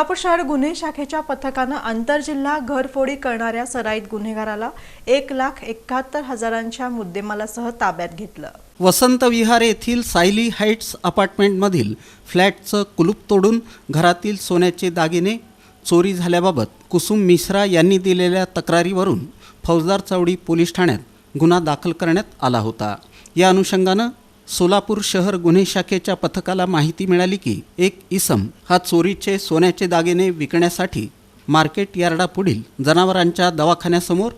सोलापूर शहर गुन्हे शाखेच्या पथकानं आंतरजिल्हा घरफोडी करणाऱ्या सराईत गुन्हेगाराला एक लाख एकाहत्तर हजारांच्या मुद्देमालासह ताब्यात घेतलं. वसंत विहार येथील सायली हाईट्स अपार्टमेंटमधील फ्लॅटचं कुलूप तोडून घरातील सोन्याचे दागिने चोरी झाल्याबाबत कुसुम मिश्रा यांनी दिलेल्या तक्रारीवरून फौजदार चौडी पोलीस ठाण्यात गुन्हा दाखल करण्यात आला होता. या अनुषंगानं सोलापूर शहर गुन्हे शाखेच्या पथकाला माहिती मिळाली की एक इसम हा चोरीचे सोन्याचे दागिने विकण्यासाठी मार्केट यार्डापुढील जनावरांच्या दवाखान्यासमोर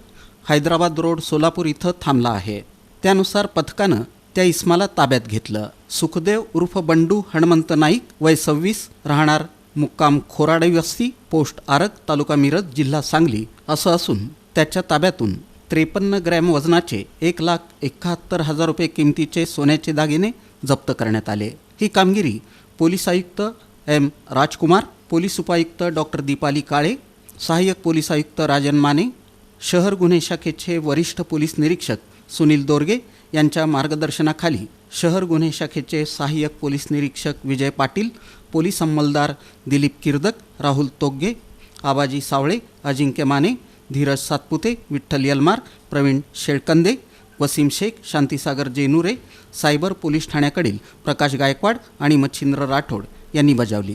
हैदराबाद रोड सोलापूर इथं थांबला आहे. त्यानुसार पथकानं त्या इस्माला ताब्यात घेतलं. सुखदेव उर्फ बंडू हणमंत नाईक वय सव्वीस राहणार मुक्काम खोराडे वस्ती पोस्ट आरग तालुका मिरज जिल्हा सांगली असं असून त्याच्या ताब्यातून त्रेपन्न ग्रॅम वजनाचे एक लाख एकाहत्तर हजार रुपये किमतीचे सोन्याचे दागिने जप्त करण्यात आले. ही कामगिरी पोलीस आयुक्त एम. राजकुमार पोलीस उपायुक्त डॉक्टर दीपाली काळे सहाय्यक पोलीस आयुक्त राजन माने शहर गुन्हे शाखेचे वरिष्ठ पोलीस निरीक्षक सुनील दोरगे यांच्या मार्गदर्शनाखाली शहर गुन्हे शाखेचे सहाय्यक पोलीस निरीक्षक विजय पाटील पोलीस अंमलदार दिलीप किर्दक राहुल तोग्गे आबाजी सावळे अजिंक्य माने धीरज सातपुते विठ्ठल यलमार प्रवीण शेळकंदे वसीम शेख शांतीसागर जेनुरे सायबर पोलीस ठाण्याकडील प्रकाश गायकवाड आणि मच्छिंद्र राठोड यांनी बजावली.